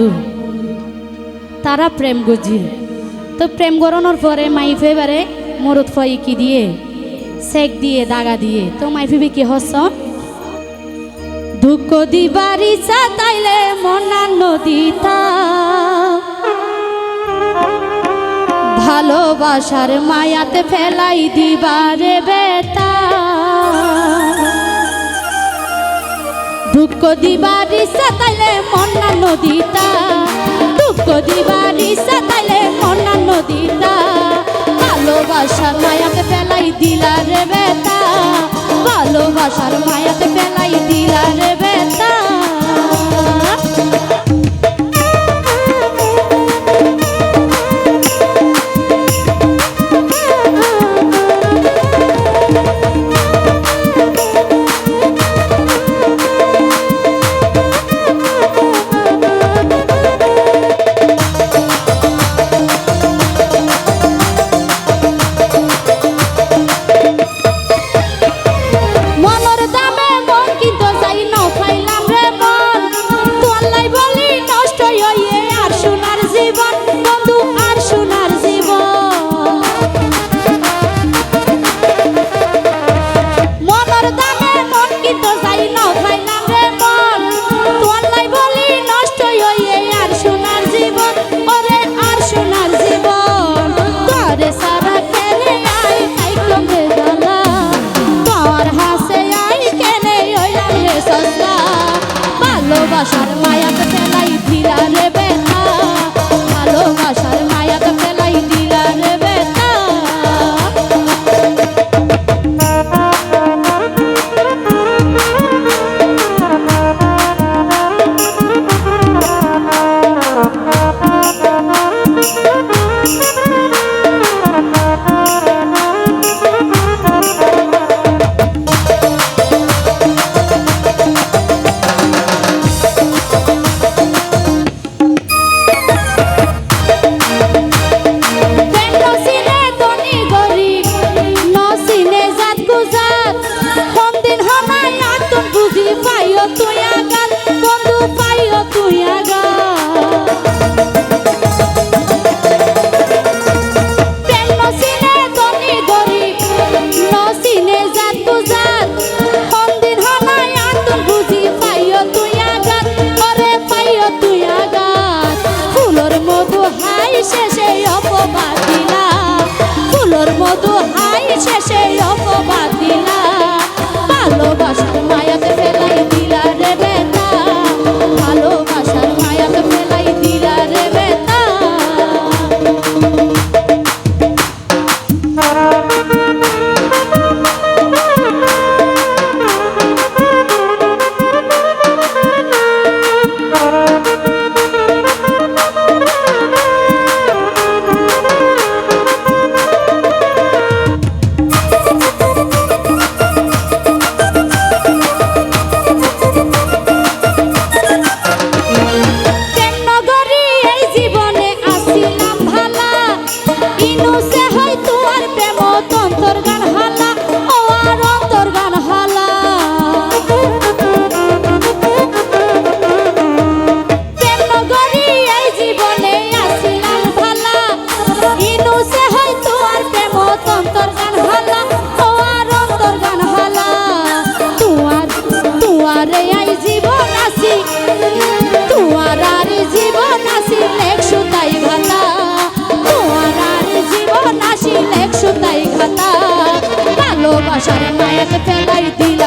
বন্ধু। তারা প্রেম গজি তো প্রেম গরণের পরে মাইফে বারে মরুত ফাই কি দিয়ে সেক দিয়ে, দাগা দিয়ে। তো মাইফিবে কি হস দুঃখ দিবারি তাইলে মনা নদীতা। ভালোবাসার মায়াতে ফেলাই দিবারে বেতা। দুঃখ দিবার ইচ্ছা তাইলে মন্না নদীতা দুঃখ দিবার ইচ্ছা তাইলে মন্না নদীতা ভালোবাসার মায়াতে ফেলাই দিলা রে বেতা ভালোবাসার মায়াতে ফেলাই দিলা রে ti